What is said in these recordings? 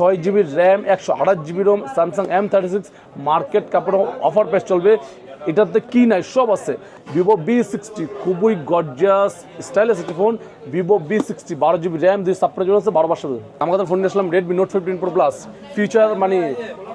ছয় জিবির র্যাম, একশো আঠাশ GB ROM, Samsung M thirty six market কাপড় অফার প্রাইস চলবে। এটাতে কি নাই, সব আছে। ভিভো বি সিক্সটি খুবই গর্জাস স্টাইলিশ একটি ফোন ভিভো বি সিক্সটি বারো জিবি র্যাম, দুই জিবি আছে, বারো পাঁচশো। আমাদের ফোন নিয়েছিলাম Redmi Note fifteen Pro Plus future মানে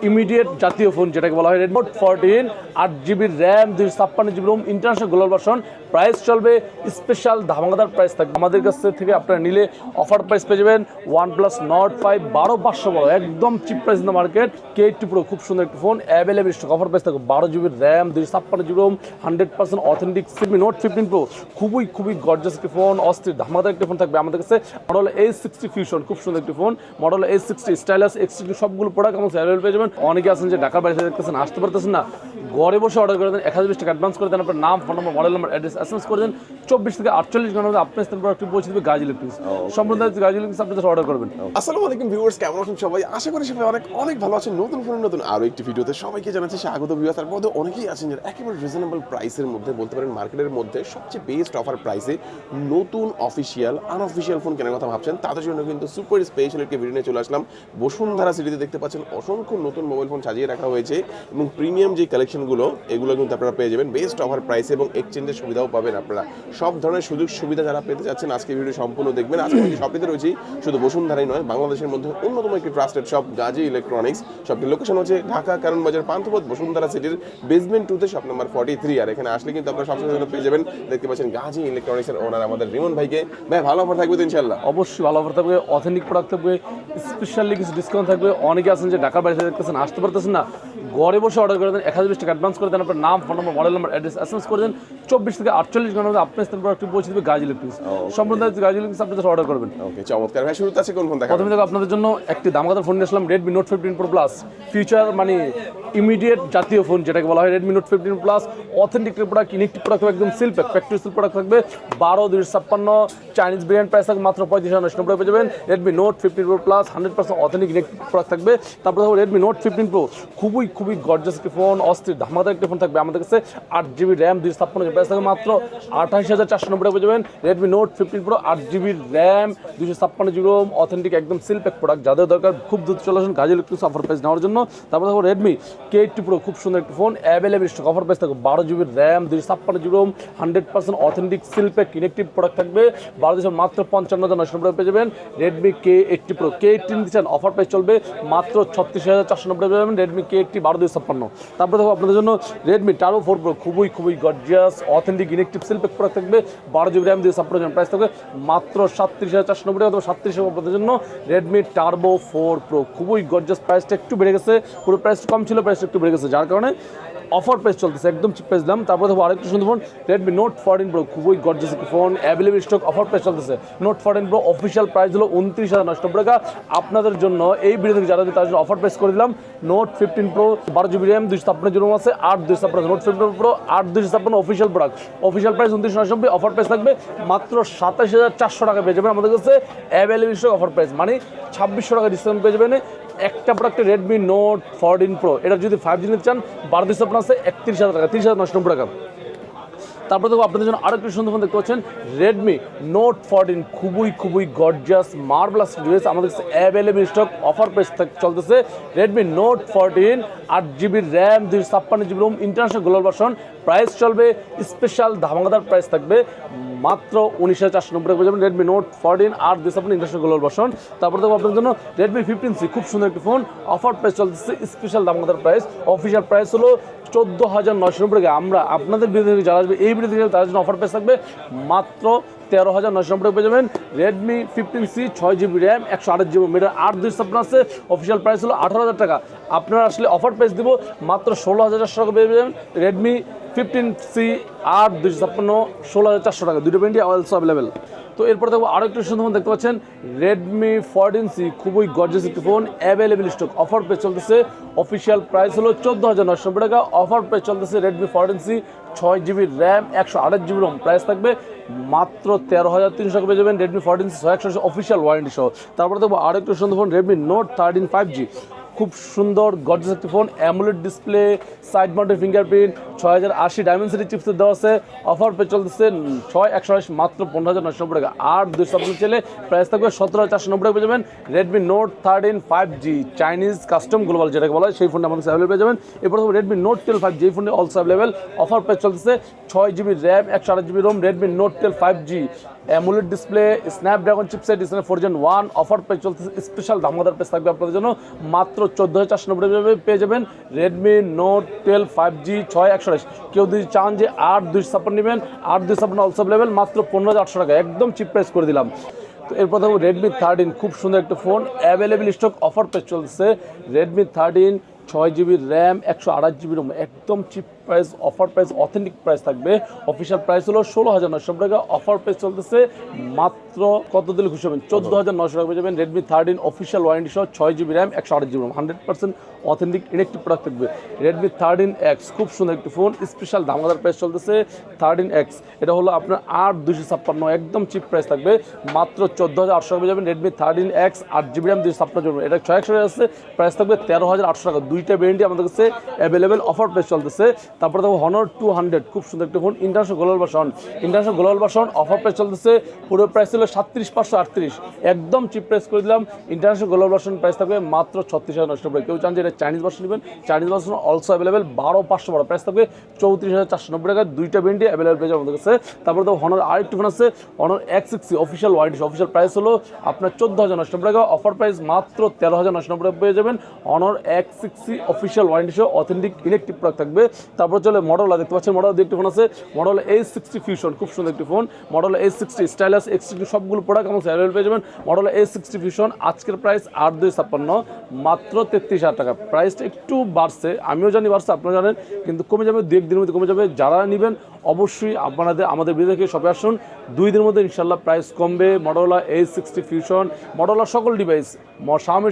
ইমিডিয়েট জাতীয় ফোন যেটাকে বলা হয় রেডমি নোট ফোরটিন আট জিবি র্যাম দুই ছাপ্পান্ন GB ROM international global version price চলবে স্পেশাল ধামাকাদার প্রাইস থাকবে। আমাদের কাছ থেকে আপনারা নিলে অফার প্রাইস পেয়ে যাবেন ওয়ান প্লাস নট ফাইভ বারো পাঁচশো বড়, একদম cheap price in the market K eighty Pro খুব সুন্দর একটি phone available stock offer price থাকবে বারো জিবি র্যাম দুই ছাপ্পান্ন GB ROM hundred percent authentic Simi Note fifteen Pro খুবই খুবই গর্জাস একটি ফোন অস্থির ধামাকাদার একটি ফোন থাকবে আমাদের কাছে। মডেল এই সিক্সটি ফিউশন খুব সুন্দর একটি ফোন মডেল এই সিক্সটি স্টাইলাস এক্সটি সবগুলো প্রোডাক্ট আমার অ্যাভেলেবল পেয়ে যাবেন। অনেকে আছেন যে ঢাকার বাড়িতে দেখতেছেন আসতে পারতেছেন না। ঘরে বসে অর্ডার করে দেন এক হাজার বিশ টাকা অ্যাডভান্স করে দেন আপনার নাম phone number model number address S করে দেন। চব্বিশ থেকে আটচল্লিশ ঘণ্টার মধ্যে আপনার স্থান প্রোডাক্টটি পৌঁছে দেবে গাজ ইলেকট্রিক্স সম্পূর্ণ গাজ ইলেকট্রিক্স আপনাদের অর্ডার করবেন। আসসালামু আলাইকুম ভিউয়ার্স কেমন আছেন সবাই? আশা করি সবাই অনেক অনেক ভালো আছেন। নতুন ফোনের নতুন আরও একটি ভিডিওতে সবাইকে জানাচ্ছি স্বাগত ভিউয়ার্স তার মধ্যে অনেকেই আছেন যারা একেবারে রিজনেবল প্রাইসের মধ্যে বলতে পারেন মার্কেটের মধ্যে সবচেয়ে বেস্ট অফার প্রাইসে নতুন অফিসিয়াল আনঅফিসিয়াল ফোন কেনার কথা ভাবছেন। তাদের জন্য কিন্তু সুপার স্পেশাল একটি ভিডিও নিয়ে চলে আসলাম। বসুন্ধরা সিটিতে দেখতে পাচ্ছেন অসংখ্য নতুন মোবাইল ফোন সাজিয়ে রাখা হয়েছে এবং প্রিমিয়াম যে কালেকশনগুলো এগুলো কিন্তু আপনারা পেয়ে যাবেন। বেস্ট অফার প্রাইস এবং এক্সচেঞ্জের সুবিধাও পাবেন আপনারা। সব ধরনের সুযোগ সুবিধা যারা পেতে চাচ্ছেন, আজকে ভিডিও সম্পূর্ণ দেখবেন। আজকে শপিতে রয়েছি, শুধু বসুন্ধারাই নয়, বাংলাদেশের মধ্যে অন্যতম একটি ট্রাস্টেড শপ গাজী ইলেকট্রনিক্স শপটির লোকেশন হচ্ছে ঢাকা কারণ বাজার পান্থপথ, বসুন্ধরা সিটির বেসমেন্ট টুতে শপ নাম্বার ফর্টি থ্রি আর এখানে আসলে কিন্তু আপনারা সবসময় পেয়ে যাবেন। দেখতে পাচ্ছেন গাজী ইলেকট্রনিক্সের ওনার আমাদের রিমন ভাইকে। ভাই, ভালো অফার থাকবে ইনশাল্লাহ অবশ্যই ভালো অফার থাকবে অথেন্টিক প্রোডাক্ট থাকবে স্পেশালি কিছু ডিসকাউন্ট থাকবে। অনেকে আছেন যে ঢাকার বাড়িতে দেখতেছেন আসতে পারতেছেন না। ঘরে বসে অর্ডার করে দেন এক হাজার বিশ টাকা অ্যাডভান্স করে দেন আপনার নাম phone number model number address S করে দেন চব্বিশ থেকে আটচল্লিশ ঘণ্টার মধ্যে আপনার স্থান প্রোডাক্টটি পৌঁছে দেবে গাজ ইলেকট্রিক্স সম্পূর্ণ গাজ ইলেকট্রিক্স আপনাদের অর্ডার করবেন। ওকে চমৎকার। ভাই শুরুতে আছে কোন ফোন দেখা প্রথমে দেখো আপনাদের জন্য একটি দামাকাদার ফোন নিয়ে আসলাম Redmi Note fifteen Pro Plus future মানে ইমিডিয়েট জাতীয় ফোন যেটাকে বলা হয় Redmi Note fifteen Plus authentic product inactive product একদম সিল্প ফ্যাক্টরি সিল প্রোডাক্ট থাকবে। বারো দুইশো ছাপ্পান্ন চাইনিজ ব্র্যান্ড প্রাইস থাকবে মাত্র পঁয়ত্রিশ নব্বই পেয়ে যাবেন। Redmi Note fifteen Pro Plus hundred percent authentic inactive product থাকবে। তারপর দেখো রেডমি নোট ফিফটিন প্রো খুবই খুবই গর্জাস একটি ফোন অস্থির ধামাকাদার একটি ফোন থাকবে আমাদের কাছে। আট জিবি র্যাম ছাপ্পান্ন প্রাইস থাকবে মাত্র আঠাশ হাজার চারশো নব্বই পেয়ে যাবেন। রেডমি নোট ফিফটিন প্রো আট জিবি র্যাম দুশো ছাপ্পান্ন জিবি রোম অথেন্টিক একদম সিল্পেক প্রোডাক্ট যাদের দরকার খুব দ্রুত চলে আসুন কাজে ইলেকট্রিক্স অফার প্রাইস নেওয়ার জন্য। তারপর দেখো রেডমি কে এইটটি প্রো খুব সুন্দর একটি phone available stock offer price থাকবে বারো জিবি র্যাম দুশো ছাপ্পান্ন GB ROM hundred percent authentic seal pack inactive product থাকবে। বারো দেশের মাত্র পঞ্চান্ন হাজার নশো নব্বই পেয়ে যাবেন। Redmi K eighty Pro K eighty নিতে চান অফার প্রাইস চলবে মাত্র ছত্রিশ হাজার চারশো নব্বই পাবেন রেডমি কে একটি বারো দুই ছাপ্পান্ন। তারপরে দেখো আপনাদের জন্য রেডমি টারো ফোর প্রো খুবই খুবই gorgeous authentic inactive seal pack product থাকবে, বারো জিবি র্যাম দিয়ে ছাপ্পান্ন জন প্রাইস থাকবে, মাত্র সাতত্রিশ হাজার চারশো নব্বই অথবা সাতত্রিশ হাজার আপনাদের জন্য রেডমি টার্বো ফোর প্রো খুবই গর্জিয়াস প্রাইসটা একটু বেড়ে গেছে, পুরো প্রাইসটা কম ছিল প্রাইসটা একটু বেড়ে গেছে। যার কারণে অফার প্রাইস চলতেছে, একদম চিপ প্রাইস দিলাম তারপরে দেখো আরেকটু সুন্দর phone Redmi Note fourteen Pro খুবই গর্জিয়াস একটি phone available stock offer price চলতেছে। Note fourteen Pro official price হলো উনত্রিশ হাজার নশো নব্বই টাকা। আপনাদের জন্য এই ভিডিও থেকে যারা তার জন্য অফার প্রাইস করে দিলাম। নোট ফিফটিন প্রো বারো জিবি র্যাম দুইশো ছাপ্পান্ন জিরো আছে আট দুইশো ছাপ্পান্ন নোট ফিফটিন প্রো আট দুইশো ছাপ্পান্ন অফিসিয়াল প্রোডাক্ট অফিসিয়াল প্রাইস উনত্রিশ নব্বই অফার প্রাইস থাকবে মাত্র সাতাশ হাজার চারশো টাকা পেয়ে যাবেন আমাদের কাছে। অ্যাভেলেবল স্টক অফার প্রাইস মানে ছাব্বিশশো টাকা ডিসকাউন্ট পেয়ে যাবেন। একটা প্রোডাক্টে রেডমি নোট ফোরটিন প্রো এটা যদি ফাইভ জি নিতে চান, বারো দুইশো আপনার আছে, একত্রিশ হাজার টাকা, তিরিশ হাজার নশো নব্বই টাকা। তারপরে দেখো আপনাদের জন্য আরও একটি সুন্দর ফোন দেখতে পাচ্ছেন রেডমি নোট ফোরটিন খুবই খুবই গর্জাস মার্বলাস ডিভাইস আমাদের কাছে অ্যাভেলেবল স্টক অফার প্রাইস চলতেছে। রেডমি নোট ফোরটিন আট জিবি র্যাম দুইশো ছাপ্পান্ন GB ROM international global version price চলবে স্পেশাল ধামাকাদার প্রাইস থাকবে মাত্র উনিশশো চারশো নব্বই টাকা পেয়ে যাবেন রেডমি নোট ফোরটিন আর দিস আপনি ইন্টারন্যাশনাল গ্লোবাল ভার্সন তারপর দেখো আপনার জন্য রেডমি ফিফটিন সি খুব সুন্দর একটি ফোন অফার প্রাইস চলতেছে স্পেশাল ধামাকাদার প্রাইস অফিসিয়াল প্রাইস হলো চোদ্দ হাজার নয়শো নব্বই টাকা আমরা আপনাদের বিরুদ্ধে যারা আসবে, এই বিরুদ্ধে তাদের জন্য অফার প্রাইস থাকবে মাত্র তেরো হাজার নয়শো নব্বই পেয়ে যাবেন। রেডমি ফিফটিন সি ছয় জিবি র্যাম একশো আট জিবি মিটার আট দুই ছাপ্পান্ন আছে। অফিসিয়াল প্রাইস হলো আঠারো হাজার টাকা। আপনারা আসলে অফার প্রাইস দিব, মাত্র ষোলো হাজার চারশো টাকা পেয়ে যাবেন। রেডমি ফিফটিন সি আট দুইশো ছাপ্পান্ন ষোলো হাজার চারশো টাকা। দুটো পেন্টি অলসো অ্যাভেলেবেল তো এরপর দেখব আরও একটু সুন্দর দেখতে পাচ্ছেন। রেডমি ফোরটিন সি খুবই গর্জেস একটি ফোন অ্যাভেলেবল স্টক অফার পেয়ে চলতেছে অফিসিয়াল প্রাইস হলো চোদ্দ হাজার নশো টাকা। অফার পেয়ে চলতেছে রেডমি ফোরটিন সি ছয় জিবি র্যাম একশো আঠাশ জিবি রোম প্রাইস থাকবে। মাত্র তেরো হাজার তিনশো পেয়ে যাবেন রেডমি ফোরটিন সি ছয় একশো অফিসিয়াল ওয়ারেন্টি সহ। তারপরে দেখব আরও একটু সুন্দর phone Redmi Note thirteen five G খুব সুন্দর গর্জাস একটি ফোন অ্যামুলেট ডিসপ্লে সাইড মাউন্টের ফিঙ্গারপ্রিন্ট ছয় হাজার আশি ডায়মেন্সিটি চিপস দেওয়া আছে। অফার পে চলতেছে ছয় একশো আশি মাত্র পনেরো হাজার নশো নব্বই টাকা। আর দুই সপ্তাহ চলে প্রাইস থাকবে সতেরো হাজার চারশো নব্বই টাকা পেয়ে যাবেন। Redmi Note thirteen five G Chinese custom global যেটাকে বলা হয়, সেই ফোনটা আমাদের অ্যাভেলেবল পেয়ে যাবেন। এরপর Redmi Note twelve five G ফোনটি অলসো অ্যাভেলেবেল অফার প্রাইস চলতেছে ছয় জিবি র্যাম একশো আট GB ROM Redmi Note twelve five G AMOLED display Snapdragon chipset display four gen one offer price চলতেছে স্পেশাল দামোদার প্রাইস থাকবে আপনাদের জন্য। মাত্র চোদ্দ হাজার চারশো নব্বই পেয়ে যাবেন Redmi Note twelve five G ছয় একশো কেউ যদি চান যে আট, দুই ছাপ্পান্ন নেবেন, আট, দুই ছাপ্পান্ন অলসো অ্যাভেলেবেল মাত্র পনেরো হাজার আটশো টাকা একদম চিপ প্রাইস করে দিলাম। তো এরপর দেখো রেডমি থার্টিন খুব সুন্দর একটা phone available stock offer price চলছে রেডমি থার্টিন ছয় জিবি র্যাম একশো আঠাশ জিবি রোম একদম cheap price offer price authentic price থাকবে। অফিসিয়াল প্রাইস হলো ষোলো হাজার নশো টাকা। অফার প্রাইস চলতেছে মাত্র কত দিলে খুশি হবেন? চোদ্দ হাজার নশো টাকা পেয়ে যাবেন রেডমি থার্টিন অফিসিয়াল ওয়ারেন্টি সহ ছয় জিবি র্যাম একশো আঠাশ GB ROM hundred percent authentic electric product থাকবে। রেডমি থার্টিন এক্স খুব সুন্দর একটি ফোন স্পেশাল দামাদার প্রাইস চলতেছে থার্টিন এক্স এটা হলো আপনার আট দুশো ছাপ্পান্ন, একদম চিপ প্রাইস থাকবে, মাত্র চোদ্দ হাজার আটশো টাকা যাবেন রেডমি থার্টিন এক্স আট জিবি র্যাম দুশো ছাপ্পান্ন জিবি এটা ছয় একশো আছে প্রাইস থাকবে তেরো হাজার আটশো টাকা। দুইটা ভেরিয়েন্টই আমাদের কাছে অ্যাভেলেবেল অফার প্রাইস চলতেছে। তারপরে দেখো হনর টু হান্ড্রেড খুব সুন্দর একটি phone international global version international global version offer price চলতেছে, পুরো প্রাইস ছিল সাতত্রিশ পাঁচশো আটত্রিশ। একদম চিপ প্রাইস করে দিলাম ইন্টারন্যাশনাল গ্লোবাল ভার্সন প্রাইস থাকবে মাত্র ছত্রিশ হাজার নশো নব্বই কেউ চান যে এটা চাইনিজ ভার্সন নেবেন। চাইনিজ ভার্সন অলসো অ্যাভেলেবেল বারো পাঁচশো বারো। প্রাইস থাকবে চৌত্রিশ হাজার চারশো নব্বই টাকা। দুইটা ভেরিয়েন্টই অ্যাভেলেবেল পেয়ে আমাদের কাছে। তারপরে তো হনর আরেকটি ফোন আছে Honor X sixty official warranty official price হলো আপনার চোদ্দ হাজার নশো নব্বই টাকা। অফার প্রাইস মাত্র তেরো হাজার নশো নব্বই টাকা পেয়ে যাবেন। Honor X sixty official warranty সহ অথেন্টিক ইলেকট্রিক প্রোডাক্ট থাকবে। তারপর চলে মডেলা দেখতে পাচ্ছেন মডেল একটি ফোন আছে মডেল এই সিক্সটি ফিউশন খুব সুন্দর একটি ফোন মডেল এই সিক্সটি স্টাইলাস এক্স সবগুলো প্রোডাক্ট আমার অ্যাভেলেবল পেয়ে যাবেন। মডেল এই সিক্সটি ফিউশন আজকের প্রাইস আট দুই ছাপ্পান্ন, মাত্র তেত্রিশ হাজার টাকা। প্রাইসটা একটু বাড়ছে, আমিও জানি বাড়ছে, আপনারা জানেন, কিন্তু কমে যাবে দু একদিনের মধ্যে কমে যাবে। যারা নেবেন, অবশ্যই আপনাদের, আমাদের বিদেশে সবে আসুন। দুই দিনের মধ্যে ইনশাল্লাহ প্রাইস কমবে। মডেলা এই সিক্সটি ফিউশন মডেলা সকল ডিভাইস স্বামী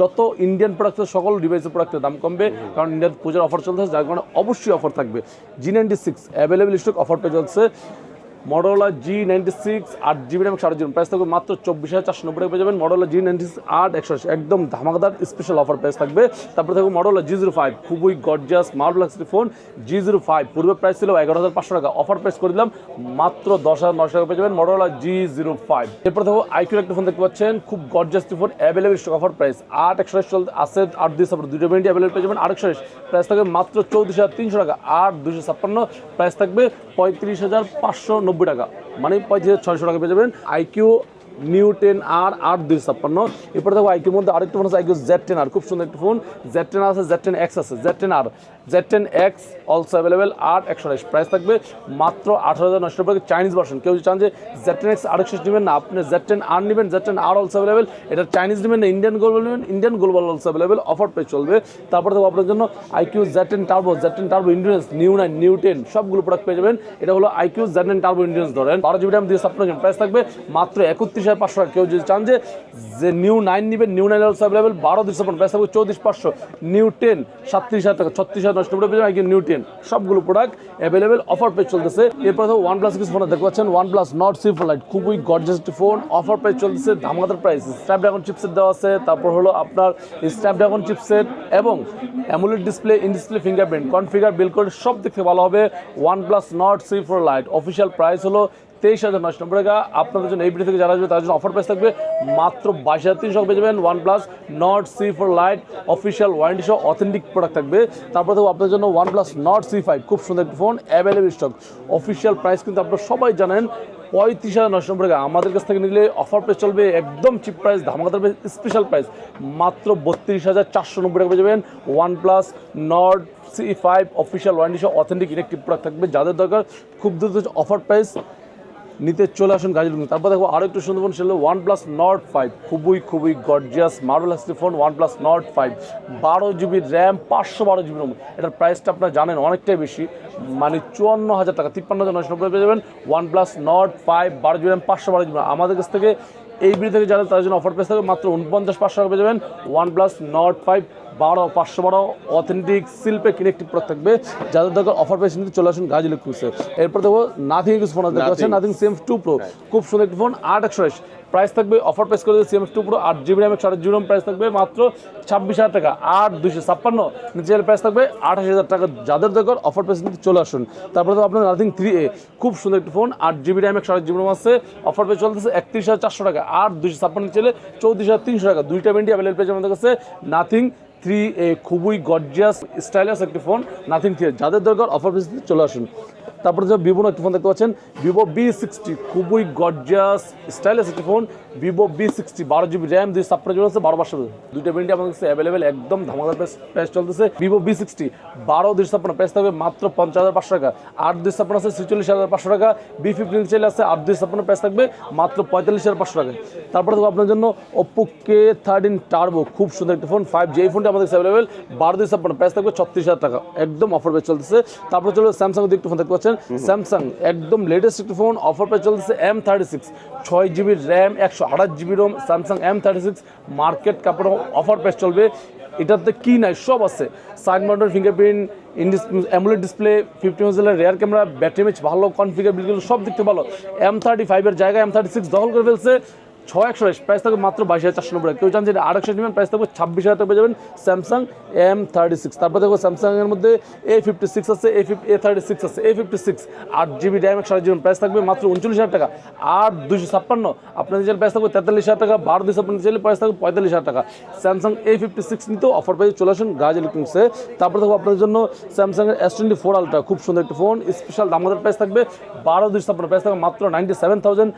যত ইন্ডিয়ান প্রোডাক্টের সকল ডিভাইসের প্রোডাক্টের দাম কমবে। কারণ ইন্ডিয়ান পূজার অফার চলতেছে, যার কারণে অবশ্যই অফার থাকবে। G ninety six available stock offer পেয়ে চলছে। মডেলা জি নাইনটি সিক্স আট জিবি র্যাম সাড়ে প্রাইস থাকবে মাত্র চব্বিশ হাজার চারশো নব্বই পেয়ে যাবেন মডেলা জি নাইনটি সিক্স আট, একশো একদম ধামাকাদার স্পেশাল অফার প্রাইস থাকবে। তারপরে থাকবে মডেলা জি জিরো ফাইভ খুবই গর্জিয়াস মার্বল একটি ফোন জি জিরো ফাইভ পূর্বে প্রাইস ছিল এগারো হাজার পাঁচশো টাকা। অফার প্রাইস করে দিলাম, মাত্র দশ হাজার নশো টাকা পেয়ে যাবেন মডেলা জি জিরো ফাইভ এরপর দেখো আইকিউর একটা ফোন দেখতে পাচ্ছেন, খুব gorgeous phone available stock offer price আট, একশো চলতে আছে, আট, দুই, ছাপ্পান্ন দুটো মিনিট অ্যাভেলেবল পেয়ে যাবেন। আরেকশো প্রাইস থাকবে মাত্র চৌত্রিশ হাজার তিনশো টাকা। আট দুশো ছাপ্পান্ন প্রাইস থাকবে পঁয়ত্রিশ হাজার পাঁচশো নব্বই টাকা। মানে পঁয়ত্রিশ হাজার ছয়শো টাকা পেয়ে যাবেন। আইকিউ নিউ টেন আর আট দুই ছাপ্পান্ন এরপরে দেখো আইকিউর মধ্যে আরেকটা ফোন আছে আইকিউ জেড টেন আর খুব সুন্দর একটা ফোন জেড টেন আছে জেড টেন এক্স আছে Z ten R Z ten X also available আট একশো আঠাশ প্রাইস থাকবে মাত্র আঠারো হাজার নশো টাকা চাইনিজ ভার্সন কেউ চান যে জেড টেন এক্স আরেকশো নেবেন না আপনি জেড টেন আর নেবেন Z ten R also available এটা চাইনিজ নেবেন না ইন্ডিয়ান গ্লোবাল নেবেন Indian global also available offer পেয়ে চলবে তারপরে দেখো আপনার জন্য iQOO Z ten Turbo Z ten Turbo Indians Neo nine Neo ten সবগুলো প্রোডাক্ট পেয়ে যাবেন এটা হলো iQOO Z ten Turbo Indians ধরেন বারো জিবি র্যাম দিয়ে ছাপ্পান্ন প্রাইস থাকবে মাত্র একত্রিশ হাজার পাঁচশো টাকা। কেউ যদি চান যে যে নিউ নাইন নেবেন নিউ নাইন অলসো অ্যাভেলেবেল বারো দুশো প্রাইস থাকবে চৌত্রিশ পাঁচশো নিউ টেন সাতত্রিশ হাজার টাকা, ছত্রিশ হাজার নষ্ট পেয়ে যাবেন নিউ টেন সবগুলো প্রোডাক্ট অ্যাভেলেবেল অফার পেয়ে চলতেছে। এরপর তো ওয়ান প্লাস কিছু ফোন দেখতে পাচ্ছেন? OnePlus Nord C four lite খুবই গর্জাস ফোন অফার পেয়ে চলতেছে ধামাকাদার প্রাইস স্ন্যাপড্রাগন চিপসেট দেওয়া আছে, তারপর হলো আপনার স্ন্যাপড্রাগন চিপসেট এবং AMOLED display in display fingerprint configure বিল করে সব থেকে ভালো হবে। OnePlus Nord C four lite official price হলো তেইশ হাজার নশো নব্বই টাকা। আপনাদের জন্য এই ভিডিও থেকে যারা আসবে তার জন্য অফার প্রাইস থাকবে মাত্র বাইশ হাজার তিনশো পেয়ে যাবেন OnePlus Nord C four lite official warranty সহ অথেন্টিক প্রোডাক্ট থাকবে। তারপরে দেখব আপনাদের জন্য OnePlus Nord C five খুব সুন্দর একটি phone available stock official price কিন্তু আপনারা সবাই জানেন, পঁয়ত্রিশ হাজার নশো টাকা আমাদের কাছ থেকে নিলে অফার প্রাইস চলবে একদম চিপ প্রাইস ধামাকাদার স্পেশাল প্রাইস মাত্র বত্রিশ হাজার চারশো নব্বই টাকা পেয়ে যাবেন OnePlus Nord C five official warranty সহ অথেন্টিক ইলেকট্রিক প্রোডাক্ট থাকবে। যাদের দরকার, খুব দ্রুত অফার প্রাইস নিতে চলে আসুন গাজীপুর তারপর দেখো আরও একটু সুন্দর ফোন সেটা ওয়ান প্লাস নট ফাইভ খুবই খুবই গর্জিয়াস মার্বেল আসছে phone OnePlus Nord five বারো জিবি র্যাম পাঁচশো বারো জিবি রোম এটার প্রাইসটা আপনারা জানেন অনেকটাই বেশি। মানে চুয়ান্ন হাজার টাকা, তিপ্পান্ন হাজার নয়শো নব্বই পেয়ে যাবেন। ওয়ান প্লাস নট ফাইভ বারো জিবি র্যাম পাঁচশো বারো জিবি আমাদের কাছ থেকে এই বিড়ি থেকে যারা তার জন্য অফার প্রাইস থাকবে মাত্র উনপঞ্চাশ পাঁচশো টাকা পেয়ে যাবেন। ওয়ান প্লাস নট ফাইভ বারো পাঁচশো বারো অথেন্টিক শিল্পে কিনেকটিভ প্রোডাক্ট থাকবে। যাদের দরকার অফার পেয়েছে কিন্তু চলে আসুন গাজী ইলেকট্রিক্সে এরপর দেখো নাথিং কিছু ফোন দেখতে পাচ্ছেন? নাথিং সিএম টু প্রো খুব সুন্দর একটি ফোন আট একশো প্রাইস থাকবে অফার প্রাইস করে সিএম টু প্রো আট জিবি র্যাম একশো আট জিবি প্রাইস থাকবে মাত্র ছাব্বিশ হাজার টাকা আট দুশো ছাপ্পান্ন। নিচের প্রাইস থাকবে আঠাশ হাজার টাকা। যাদের দরকার অফার প্রাইস কিন্তু চলে আসুন। তারপরে তো আপনার নাথিং থ্রি এ খুব সুন্দর একটি ফোন আট জিবি র্যাম একশো আট জিবি র্যাম আছে। অফার প্রাইস চলতেছে একত্রিশ হাজার চারশো টাকা আট দুশো ছাপ্পান্ন নিচে চৌত্রিশ হাজার তিনশো টাকা। দুইটা ভেন্টি অ্যাভেলেবল পেয়েছে আমাদের কাছে। নাথিং থ্রি খুবই গর্জিয়াস স্টাইলাস একটি ফোন নাথিং থ্রি যাদের দরকার অফার প্রাইস চলে আসুন। তারপরে যে ভিভো একটি ফোন দেখতে পাচ্ছেন? ভিভো বি সিক্সটি খুবই গর্জিয়াস স্টাইলিশ একটি ফোন ভিভো বি সিক্সটি বারো জিবি র্যাম দুই ছাপ্পান্ন জিবি বারো পাঁচশো দুইটা ভেন্টি আমাদের কাছে অ্যাভেলেবেল একদম ধামাকার প্রাইস চলতেছে। ভিভো বি সিক্সটি বারো দুই ছাপ্পান্ন প্রাইস থাকবে মাত্র পঞ্চাশ হাজার পাঁচশো টাকা। আট দুই ছাপ্পান্ন আছে, ছেচল্লিশ হাজার পাঁচশো টাকা। বি ফিফটিন চাইলে আছে, আট দুই ছাপ্পান্ন প্রাইস থাকবে, মাত্র পঁয়তাল্লিশ হাজার পাঁচশো টাকা। তারপরে দেখো আপনার জন্য ওপো কে থার্টিন টার্বো খুব সুন্দর একটি ফোন ফাইভ জি এই ফোনটি আমাদের কাছে অ্যাভেলেবেল বারো দুই ছাপ্পান্ন প্রাইস থাকবে ছত্রিশ হাজার টাকা। একদম অফার প্রাইস চলতেছে। তারপরে চলো স্যামসাং একটি ফোন দেখতে পাচ্ছেন। স্যামসাং, একদম লেটেস্ট একটি ফোন অফার প্রাইস চলতেছে এম থার্টি সিক্স ছয় জিবি র্যাম একশো আঠাশ GB ROM Samsung M thirty six market কাপড় অফার প্রাইস চলবে। এটাতে কি নাই, সব আছে। Side mounted fingerprint AMOLED display fifty মেজেলের rear camera battery ম্যাচ ভালো কনফিগার বিলগুলো সব দিক থেকে ভালো। এম থার্টি ফাইভের জায়গায় এম থার্টি সিক্স দখল করে ফেলছে। ছয় একশো প্রাইস থাকবে মাত্র বাইশ হাজার চারশো নব্বই কেউ চান যে আট একশো নেবেন প্রাইস থাকবে ছাব্বিশ হাজার টাকা পেয়ে যাবেন স্যামসাং এম থার্টি সিক্স তারপর দেখো স্যামসাংয়ের মধ্যে এ ফিফটি সিক্স আছে A fifty A thirty six আছে এ ফিফটি সিক্স আট জিবি র্যাম একশো আট জিবি প্রাইস থাকবে মাত্র উনচল্লিশ হাজার টাকা। আট দুশো ছাপ্পান্ন আপনার নিজের প্রাইস থাকবে তেতাল্লিশ হাজার টাকা, বারো দুশো ছাপ্পান্ন চাইলে প্রাইস থাকবে পঁয়তাল্লিশ হাজার টাকা। স্যামসাং এ ফিফটি সিক্স নিতেও অফার পেয়ে চলে আসুন গাজ ইলেকট্রনিক্সে তারপর দেখো আপনার জন্য স্যামসাংয়ের এস টোয়েন্টি ফোর আলট্রা খুব সুন্দর একটি ফোন স্পেশাল দামাদের প্রাইস থাকবে বারো দুশো ছাপ্পান্ন প্রাইস থাকবে মাত্র ninety seven thousand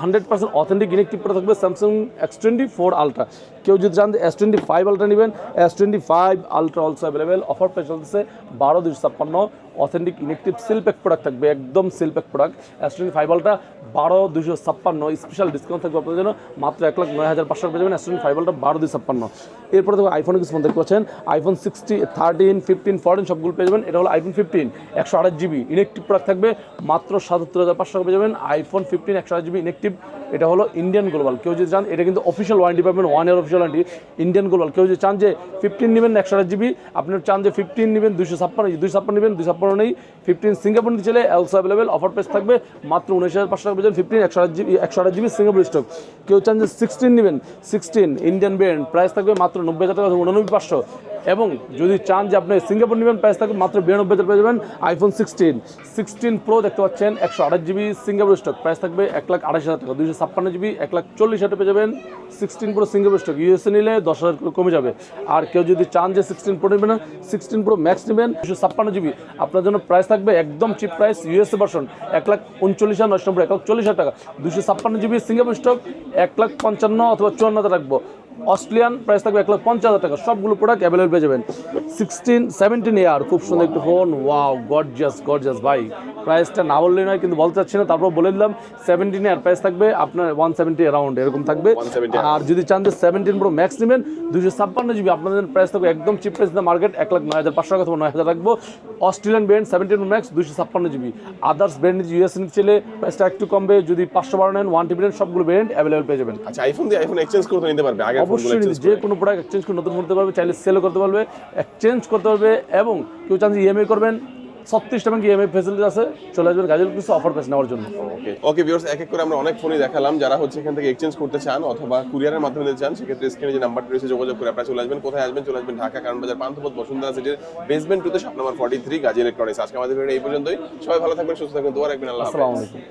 hundred percent authentic electric product থাকবে Samsung X twenty four ultra কেউ যদি চান এস টোয়েন্টি ফাইভ আলট্রা নেবেন S twenty five ultra also available offer price চলতেছে বারো দুশো ছাপ্পান্ন। অথেন্টিক ইলেকট্রিক সিলপ্যাক প্রোডাক্ট থাকবে, একদম seal pack product S twenty five ultra বারো দুশো ছাপ্পান্ন স্পেশাল ডিসকাউন্ট থাকবে আপনাদের জন্য, মাত্র এক লাখ নয় হাজার পাঁচশো পেয়ে যাবেন এস টোয়েন্টি ফাইভ আলট্রা বারো দুশো ছাপ্পান্ন। এরপরে দেখো আইফোন কিছু ফোন দেখতে পাচ্ছেন iPhone sixty thirteen fifteen fourteen সবগুলো পেয়ে যাবেন। এটা হলো আইফোন ফিফটিন একশো আঠাশ জিবি ইলেকট্রিক প্রোডাক্ট থাকবে, মাত্র সাতাত্তর হাজার পাঁচশো পেয়ে যাবেন। আইফোন ফিফটিন একশো আঠাশ জিবি ইলেকট্রিক এটা হলো ইন্ডিয়ান গ্লোবাল কেউ যদি চান, এটা কিন্তু অফিসিয়াল ওয়ারেন্টি পাবেন one year official warranty Indian global কেউ যদি চান যে ফিফটিন নেবেন, একশো আঠাশ জিবি আপনার চান যে ফিফটিন নেবেন দুশো ছাপ্পান্ন দুশো ছাপ্পান্ন নেবেন দুশো ছাপ্পান্ন নেই। ফিফটিন সিঙ্গাপুর নিতে চলে অলসো অ্যাভেলেবেল অফার প্রাইস থাকবে মাত্র উনিশ হাজার পাঁচশো টাকা পেয়ে যাবেন ফিফটিন একশো আঠাশ জিবি একশো আঠাশ জিবি সিঙ্গাপুর স্টক কেউ চান যে সিক্সটিন নেবেন সিক্সটিন ইন্ডিয়ান ব্র্যান্ড প্রাইস থাকবে মাত্র নব্বই হাজার টাকা, উননব্বই পাঁচশো। এবং যদি চান যে আপনি সিঙ্গাপুর নেবেন, প্রাইস থাকবে মাত্র বিরানব্বই হাজার পেয়ে যাবেন আইফোন সিক্সটিন সিক্সটিন প্রো দেখতে পাচ্ছেন, একশো আঠাশ জিবি সিঙ্গাপুর স্টক প্রাইস থাকবে এক লাখ আঠাশ হাজার টাকা। দুইশো ছাপ্পান্ন জিবি এক লাখ চল্লিশ হাজার পেয়ে যাবেন sixteen pro Singapore stock USA নিলে দশ হাজার করে কমে যাবে। আর কেউ যদি চান যে সিক্সটিন প্রো নেবেন সিক্সটিন প্রো ম্যাক্স নেবেন দুশো ছাপ্পান্ন জিবি আপনার জন্য প্রাইস থাকবে একদম চিপ প্রাইস ইউএসএ ভার্সন এক লাখ উনচল্লিশ হাজার নশো নব্বই, এক লাখ চল্লিশ হাজার টাকা। দুশো ছাপ্পান্ন জিবি সিঙ্গাপুর স্টক এক লাখ পঞ্চান্ন অথবা চুয়ান্ন হাজার রাখব। অস্ট্রেলিয়ান প্রাইস থাকবে এক লাখ পঞ্চাশ হাজার টাকা। সবগুলো প্রোডাক্ট অ্যাভেলেবল পেয়ে যাবেন। সিক্সটিন সেভেন্টিন এয়ার খুব সুন্দর একটি ফোন ওয়াও গর্জিয়াস গর্জিয়াস ভাই। প্রাইসটা না বললেই নয় কিন্তু বলতে চাচ্ছি না তারপর বলে দিলাম সেভেন্টিন এয়ার প্রাইস থাকবে আপনার ওয়ান সেভেন্টি অ্যারাউন্ড এরকম থাকবে। আর যদি চান যে সেভেন্টিন প্রো ম্যাক্স নেবেন দুশো ছাপ্পান্ন জিবি আপনাদের প্রাইস থাকবে একদম চিপ প্রাইস দ্য মার্কেট এক লাখ নয় হাজার পাঁচশো টাকা নয় হাজার রাখব। Australian brand seventeen pro max দুশো ছাপ্পান্ন জিবি আদার্স ব্র্যান্ড ইউএস নিতে চলে প্রাইসটা একটু কমবে যদি পাঁচশো বারো নেন ওয়ান টিভি সবগুলো ব্র্যান্ড অ্যাভেলেবল পেয়ে যাবেন। আচ্ছা আইফোন দিয়ে আইফোন এক্সচেঞ্জ করতে নিতে পারবে আগে অবশ্যই যে কোনো প্রোডাক্ট এক্সচেঞ্জ করে নতুন করতে পারবে চাইলে সেলও করতে পারবে এক্সচেঞ্জ করতে পারবে এবং কেউ চান যে ইএমআই করবেন ছত্রিশটা ব্যাংক ইএমআই ফেসিলিটি আছে চলে আসবেন গাজল কিছু অফার পেস নেওয়ার জন্য। ওকে ওকে ভিউয়ার্স এক এক করে আমরা অনেক ফোনই দেখালাম। যারা হচ্ছে এখান থেকে এক্সচেঞ্জ করতে চান অথবা কুরিয়ারের মাধ্যমে নিতে চান সেক্ষেত্রে স্ক্রিনে যে নাম্বারটি রয়েছে যোগাযোগ করে আপনারা চলে আসবেন। কোথায় আসবেন? চলে আসবেন ঢাকা কারণ বাজার পান্থপথ বসুন্ধরা সিটির বেসমেন্ট টুতে shop number forty three Gazi Electronics আজকে আমাদের ভিডিও এই পর্যন্তই। সবাই ভালো থাকবেন সুস্থ থাকবেন দোয়া রাখবেন আল্লাহ। আসসালামু আলাইকুম।